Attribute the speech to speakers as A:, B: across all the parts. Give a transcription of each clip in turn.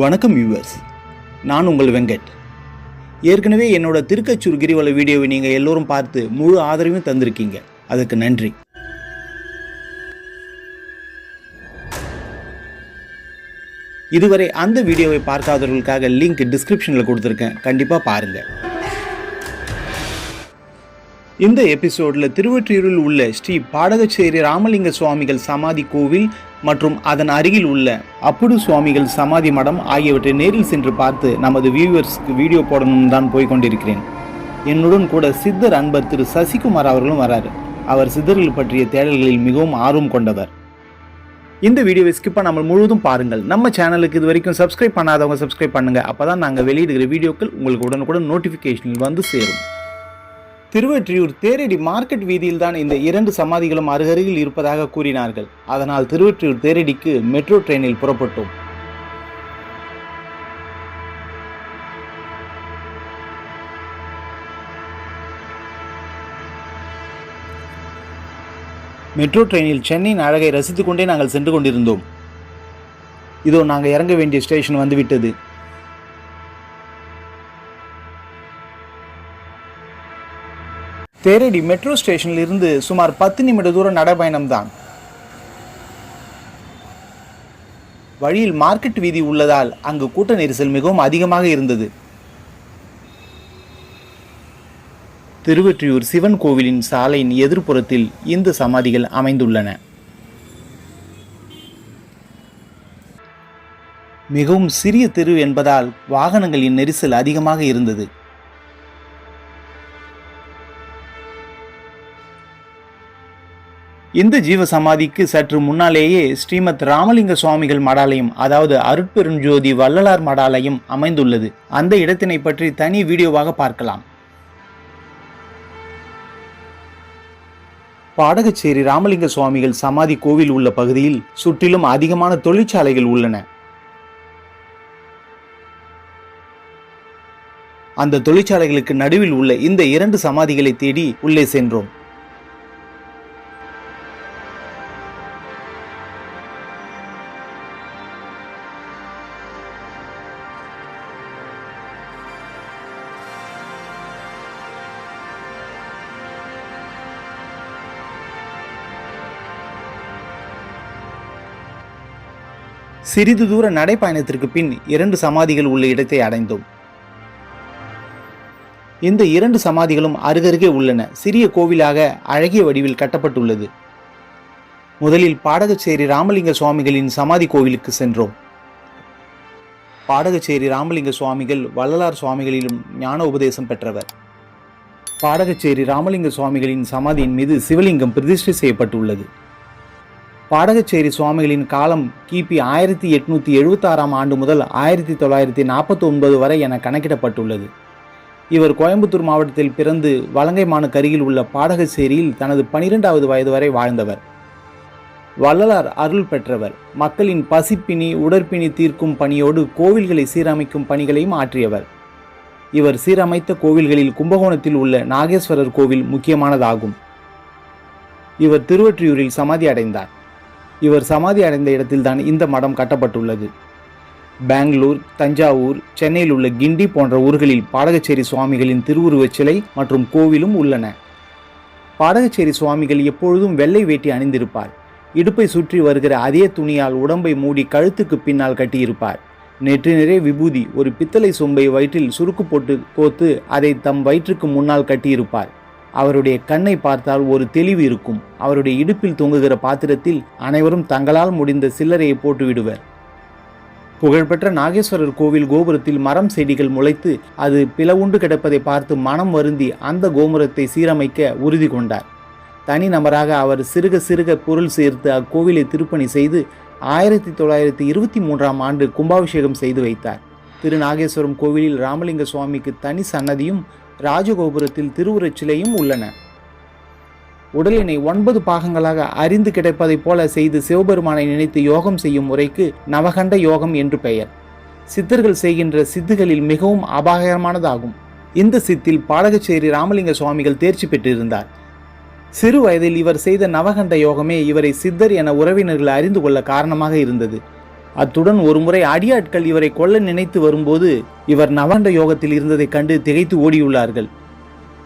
A: வணக்கம் வியூவர்ஸ் நான் உங்கள் வெங்கட். ஏற்கனவே என்னோட திருக்கச்சூர் கிரிவல வீடியோவை நீங்கள் எல்லோரும் பார்த்து முழு ஆதரவையும் தந்திருக்கீங்க. அதுக்கு நன்றி. இதுவரை அந்த வீடியோவை பார்க்காதவர்களுக்காக லிங்க் டிஸ்கிரிப்ஷனில் கொடுத்துருக்கேன். கண்டிப்பாக பாருங்கள் இந்த எபிசோடில் திருவொற்றியூரில் உள்ள ஸ்ரீ பாடகச்சேரி ராமலிங்க சுவாமிகள் சமாதி கோவில் மற்றும் அதன் அருகில் உள்ள அப்புடு சுவாமிகள் சமாதி மடம் ஆகியவற்றை நேரில் சென்று பார்த்து நமது வியூவர்ஸ்க்கு வீடியோ போடணும் தான் போய் கொண்டிருக்கிறேன். என்னுடன் கூட சித்தர் அன்பர் திரு சசிகுமார் அவர்களும் வராரு. அவர் சித்தர்கள் பற்றிய தேடல்களில் மிகவும் ஆர்வம் கொண்டவர். இந்த வீடியோவை ஸ்கிப் பண்ணாமல் முழுவதும் பாருங்கள். நம்ம சேனலுக்கு இது வரைக்கும் சப்ஸ்கிரைப் பண்ணாதவங்க சப்ஸ்கிரைப் பண்ணுங்கள் அப்போ தான் நாங்கள் வெளியிடுகிற வீடியோக்கள் உங்களுக்கு உடனுக்குடன் நோட்டிஃபிகேஷனில் வந்து சேரும். திருவற்றியூர் தேரடி மார்க்கெட் வீதியில் தான் இந்த இரண்டு சமாதிகளும் அருகருகில் இருப்பதாக கூறினார்கள். அதனால் திருவற்றியூர் தேரடிக்கு மெட்ரோ ட்ரெயினில் புறப்பட்டோம். மெட்ரோ ட்ரெயினில் சென்னையின் அழகை ரசித்துக்கொண்டே நாங்கள் சென்று கொண்டிருந்தோம். இதோ நாங்கள் இறங்க வேண்டிய ஸ்டேஷன் வந்துவிட்டது. தேரடி மெட்ரோ ஸ்டேஷனில் இருந்து சுமார் பத்து நிமிட தூர நடைபயணம்தான். வழியில் மார்க்கெட் வீதி உள்ளதால் அங்கு கூட்ட நெரிசல் மிகவும் அதிகமாக இருந்தது. திருவெற்றியூர் சிவன் கோவிலின் சாலையின் எதிர்ப்புறத்தில் இந்து சமாதிகள் அமைந்துள்ளன. மிகவும் சிறிய தெரு என்பதால் வாகனங்களின் நெரிசல் அதிகமாக இருந்தது. இந்த ஜீவ சமாதிக்கு சற்று முன்னாலேயே ஸ்ரீமத் ராமலிங்க சுவாமிகள் மடாலயம் அதாவது அருட்பெருஞ்சோதி வள்ளலார் மடாலயம் அமைந்துள்ளது. அந்த இடத்தினை பற்றி தனி வீடியோவாக பார்க்கலாம். பாடகச்சேரி ராமலிங்க சுவாமிகள் சமாதி கோவில் உள்ள பகுதியில் சுற்றிலும் அதிகமான தொழிற்சாலைகள் உள்ளன. அந்த தொழிற்சாலைகளுக்கு நடுவில் உள்ள இந்த இரண்டு சமாதிகளை தேடி உள்ளே சென்றோம். சிறிது தூர நடைப்பயணத்திற்கு பின் இரண்டு சமாதிகள் உள்ள இடத்தை அடைந்தோம். இந்த இரண்டு சமாதிகளும் அருகருகே உள்ளன. சிறிய கோவிலாக அழகிய வடிவில் கட்டப்பட்டுள்ளது. முதலில் பாடகச்சேரி ராமலிங்க சுவாமிகளின் சமாதி கோவிலுக்கு சென்றோம். பாடகச்சேரி ராமலிங்க சுவாமிகள் வள்ளலார் சுவாமிகளிலும் ஞான உபதேசம் பெற்றவர். பாடகச்சேரி ராமலிங்க சுவாமிகளின் சமாதியின் மீது சிவலிங்கம் பிரதிஷ்டை செய்யப்பட்டுள்ளது. பாடகச்சேரி சுவாமிகளின் காலம் கிபி ஆயிரத்தி எட்நூற்றி எழுபத்தாறாம் ஆண்டு முதல் ஆயிரத்தி தொள்ளாயிரத்தி நாற்பத்தி ஒன்பது வரை என கணக்கிடப்பட்டுள்ளது. இவர் கோயம்புத்தூர் மாவட்டத்தில் பிறந்து வலங்கைமானுக்கு அருகில் உள்ள பாடகச்சேரியில் தனது பனிரெண்டாவது வயது வரை வாழ்ந்தவர். வள்ளலார் அருள் பெற்றவர். மக்களின் பசிப்பினி உடற்பிணி தீர்க்கும் பணியோடு கோவில்களை சீரமைக்கும் பணிகளையும் ஆற்றியவர். இவர் சீரமைத்த கோவில்களில் கும்பகோணத்தில் உள்ள நாகேஸ்வரர் கோவில் முக்கியமானதாகும். இவர் திருவொற்றியூரில் சமாதி அடைந்தார். இவர் சமாதி அடைந்த இடத்தில்தான் இந்த மடம் கட்டப்பட்டுள்ளது. பெங்களூர் தஞ்சாவூர் சென்னையில் உள்ள கிண்டி போன்ற ஊர்களில் பாடகச்சேரி சுவாமிகளின் திருவுருவச் சிலை மற்றும் கோவிலும் உள்ளன. பாடகச்சேரி சுவாமிகள் எப்பொழுதும் வெள்ளை வேட்டி அணிந்திருப்பார். இடுப்பை சுற்றி வருகிற அதே துணியால் உடம்பை மூடி கழுத்துக்கு பின்னால் கட்டியிருப்பார். நெற்றி நிறைய விபூதி ஒரு பித்தளை சொம்பை வயிற்றில் சுருக்கு போட்டு கோத்து அதை தம் வயிற்றுக்கு முன்னால் கட்டியிருப்பார். அவருடைய கண்ணை பார்த்தால் ஒரு தெளிவு இருக்கும். அவருடைய இடுப்பில் தொங்குகிற பாத்திரத்தில் அனைவரும் தங்களால் முடிந்த சில்லறையை போட்டு விடுவர். புகழ்பெற்ற நாகேஸ்வரர் கோவில் கோபுரத்தில் மரம் செடிகள் முளைத்து அது பிளவுண்டு கிடப்பதை பார்த்து மனம் வருந்தி அந்த கோபுரத்தை சீரமைக்க உறுதி கொண்டார். தனி நபராக அவர் சிறுக சிறுக பொருள் சேர்த்து அக்கோவிலை திருப்பணி செய்து ஆயிரத்தி தொள்ளாயிரத்தி இருபத்தி மூன்றாம் ஆண்டு கும்பாபிஷேகம் செய்து வைத்தார். திரு நாகேஸ்வரம் கோவிலில் ராமலிங்க சுவாமிக்கு தனி சன்னதியும் ராஜகோபுரத்தில் திருவுருச்சிலையும் உள்ளன. உடலினை ஒன்பது பாகங்களாக அறிந்து கிடைப்பதைப் போல செய்து சிவபெருமானை நினைத்து யோகம் செய்யும் முறைக்கு நவகண்ட யோகம் என்று பெயர். சித்தர்கள் செய்கின்ற சித்துகளில் மிகவும் அபாயகரமானதாகும். இந்த சித்தில் பாடகச்சேரி ராமலிங்க சுவாமிகள் தேர்ச்சி பெற்றிருந்தார். சிறு வயதில் இவர் செய்த நவகண்ட யோகமே இவரை சித்தர் என உறவினர்கள் அறிந்து கொள்ள காரணமாக இருந்தது. அத்துடன் ஒருமுறை அடியாட்கள் இவரை கொல்ல நினைத்து வரும்போது இவர் நவாண்ட யோகத்தில் இருந்ததைக் கண்டு திகைத்து ஓடியுள்ளார்கள்.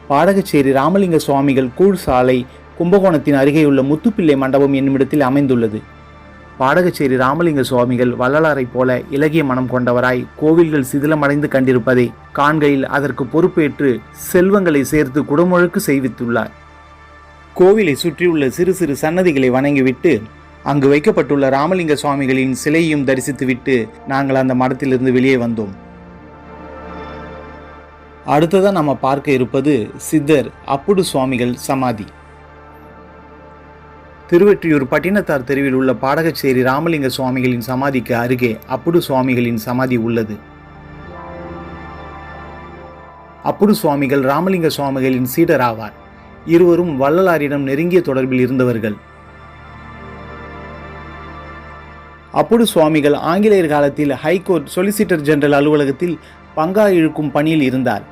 A: பாடகச்சேரி ராமலிங்க சுவாமிகள் கூழ் சாலை கும்பகோணத்தின் அருகேயுள்ள முத்துப்பிள்ளை மண்டபம் என்னுமிடத்தில் அமைந்துள்ளது. பாடகச்சேரி ராமலிங்க சுவாமிகள் வள்ளலாரைப் போல இலகிய மனம் கொண்டவராய் கோவில்கள் சிதிலமடைந்து கண்டிருப்பதை காண்கையில் அதற்கு பொறுப்பேற்று செல்வங்களை சேர்த்து குடமுழுக்கு செய்வித்துள்ளார். கோவிலை சுற்றியுள்ள சிறு சிறு சன்னதிகளை வணங்கிவிட்டு அங்கு வைக்கப்பட்டுள்ள ராமலிங்க சுவாமிகளின் சிலையையும் தரிசித்துவிட்டு நாங்கள் அந்த மடத்திலிருந்து வெளியே வந்தோம். அடுத்ததாக நம்ம பார்க்க இருப்பது சித்தர் அப்புடு சுவாமிகள் சமாதி. திருவெற்றியூர் பட்டினத்தார் தெருவில் உள்ள பாடகச்சேரி ராமலிங்க சுவாமிகளின் சமாதிக்கு அருகே அப்புடு சுவாமிகளின் சமாதி உள்ளது. அப்புடு சுவாமிகள் ராமலிங்க சுவாமிகளின் சீடர் ஆவார் இருவரும் வள்ளலாரிடம் நெருங்கிய தொடர்பில் இருந்தவர்கள். அப்புடு சுவாமிகள் ஆங்கிலேயர் காலத்தில் ஹைகோர்ட் சொலிசிட்டர் ஜெனரல் அலுவலகத்தில் பங்கா இழுக்கும் பணியில் இருந்தார்.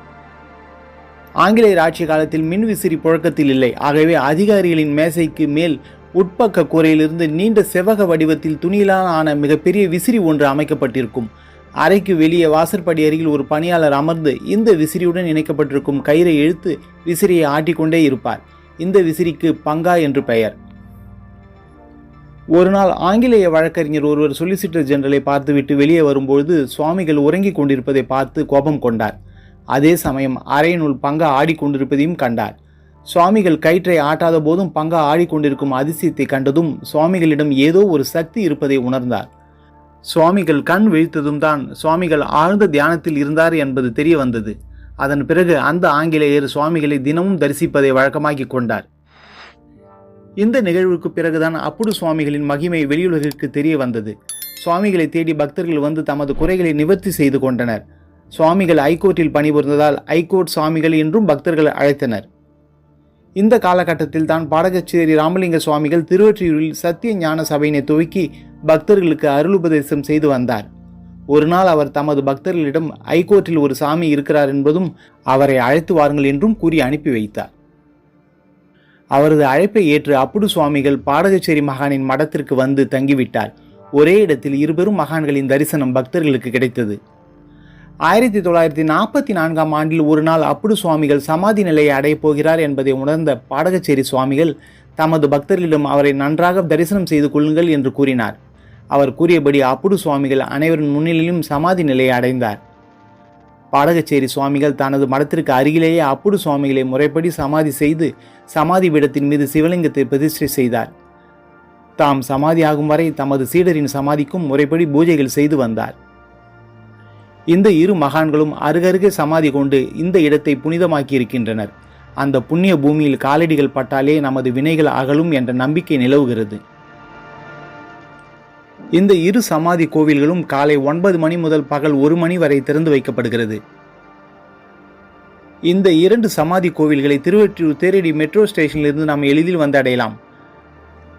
A: ஆங்கிலேயர் ஆட்சி காலத்தில் மின் விசிறி புழக்கத்தில் இல்லை. ஆகவே அதிகாரிகளின் மேசைக்கு மேல் உட்பக்க கூரையிலிருந்து நீண்ட செவ்வக வடிவத்தில் துணியிலான ஆன மிகப்பெரிய விசிறி ஒன்று அமைக்கப்பட்டிருக்கும். அறைக்கு வெளியே வாசற்படி அருகில் ஒரு பணியாளர் அமர்ந்து இந்த விசிறியுடன் இணைக்கப்பட்டிருக்கும் கயிறை இழுத்து விசிறியை ஆட்டிக்கொண்டே இருப்பார். இந்த விசிறிக்கு பங்கா என்று பெயர். ஒரு நாள் ஆங்கிலேய வழக்கறிஞர் ஒருவர் சொலிசிட்டர் ஜெனரலை பார்த்துவிட்டு வெளியே வரும்பொழுது சுவாமிகள் உறங்கிக் கொண்டிருப்பதை பார்த்து கோபம் கொண்டார். அதே சமயம் அறையினுள் பங்கா ஆடிக்கொண்டிருப்பதையும் கண்டார். சுவாமிகள் கயிற்றை ஆட்டாத போதும் பங்கா ஆடிக்கொண்டிருக்கும் அதிசயத்தை கண்டதும் சுவாமிகளிடம் ஏதோ ஒரு சக்தி இருப்பதை உணர்ந்தார். சுவாமிகள் கண் விழித்ததும் தான் சுவாமிகள் ஆழ்ந்த தியானத்தில் இருந்தார் என்பது தெரிய வந்தது. அதன் பிறகு அந்த ஆங்கிலேயர் சுவாமிகளை தினமும் தரிசிப்பதை வழக்கமாக்கிக் கொண்டார். இந்த நிகழ்வுக்கு பிறகுதான் அப்புடு சுவாமிகளின் மகிமை வெளியுலகிற்கு தெரிய வந்தது. சுவாமிகளை தேடி பக்தர்கள் வந்து தமது குறைகளை நிவர்த்தி செய்து கொண்டனர். சுவாமிகள் ஐகோர்ட்டில் பணிபுரிந்ததால் ஐகோர்ட் சுவாமிகள் என்றும் பக்தர்கள் அழைத்தனர். இந்த காலகட்டத்தில் தான் பாடகச்சேரி ராமலிங்க சுவாமிகள் திருவொற்றியூரில் சத்திய ஞான சபையினை துவக்கி பக்தர்களுக்கு அருளுபதேசம் செய்து வந்தார். ஒரு நாள் அவர் தமது பக்தர்களிடம் ஐகோர்ட்டில் ஒரு சாமி இருக்கிறார் என்பதும் அவரை அழைத்து வாருங்கள் என்றும் கூறி அனுப்பி வைத்தார். அவரது அழைப்பை ஏற்று அப்புடு சுவாமிகள் பாடகச்சேரி மகானின் மடத்திற்கு வந்து தங்கிவிட்டார். ஒரே இடத்தில் இருபெரும் மகான்களின் தரிசனம் பக்தர்களுக்கு கிடைத்தது. ஆயிரத்தி தொள்ளாயிரத்தி நாற்பத்தி நான்காம் ஆண்டில் ஒரு நாள் அப்புடு சுவாமிகள் சமாதி நிலையை அடையப் போகிறார் என்பதை உணர்ந்த பாடகச்சேரி சுவாமிகள் தமது பக்தர்களிடம் அவரை நன்றாக தரிசனம் செய்து கொள்ளுங்கள் என்று கூறினார். அவர் கூறியபடி அப்புடு சுவாமிகள் அனைவரின் முன்னிலையிலும் சமாதி நிலையை அடைந்தார். பாடகச்சேரி சுவாமிகள் தனது மடத்திற்கு அருகிலேயே அப்புடு சுவாமிகளை முறைப்படி சமாதி செய்து சமாதி பீடத்தின் மீது சிவலிங்கத்தை பிரதிஷ்டை செய்தார். தாம் சமாதியாகும் வரை தமது சீடரின் சமாதிக்கும் முறைப்படி பூஜைகள் செய்து வந்தார். இந்த இரு மகான்களும் அருகருகே சமாதி கொண்டு இந்த இடத்தை புனிதமாக்கி இருக்கின்றனர் அந்த புண்ணிய பூமியில் காலடிகள் பட்டாலே நமது வினைகள் அகலும் என்ற நம்பிக்கை நிலவுகிறது. இந்த இரு சமாதி கோவில்களும் காலை ஒன்பது மணி முதல் பகல் ஒரு மணி வரை திறந்து வைக்கப்படுகிறது. இந்த இரண்டு சமாதி கோவில்களை திருவெற்றியூர் தேரடி மெட்ரோ ஸ்டேஷனிலிருந்து நாம் எளிதில் வந்து அடையலாம்.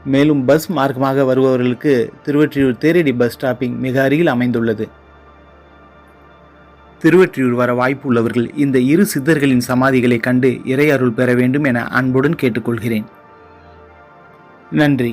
A: மேலும் பஸ் மார்க்கமாக வருபவர்களுக்கு திருவெற்றியூர் தேரடி பஸ் ஸ்டாப்பிங் மிக அருகில் அமைந்துள்ளது. திருவெற்றியூர் வர வாய்ப்பு உள்ளவர்கள் இந்த இரு சித்தர்களின் சமாதிகளை கண்டு இறை அருள் பெற வேண்டும் என அன்புடன் கேட்டுக்கொள்கிறேன். நன்றி.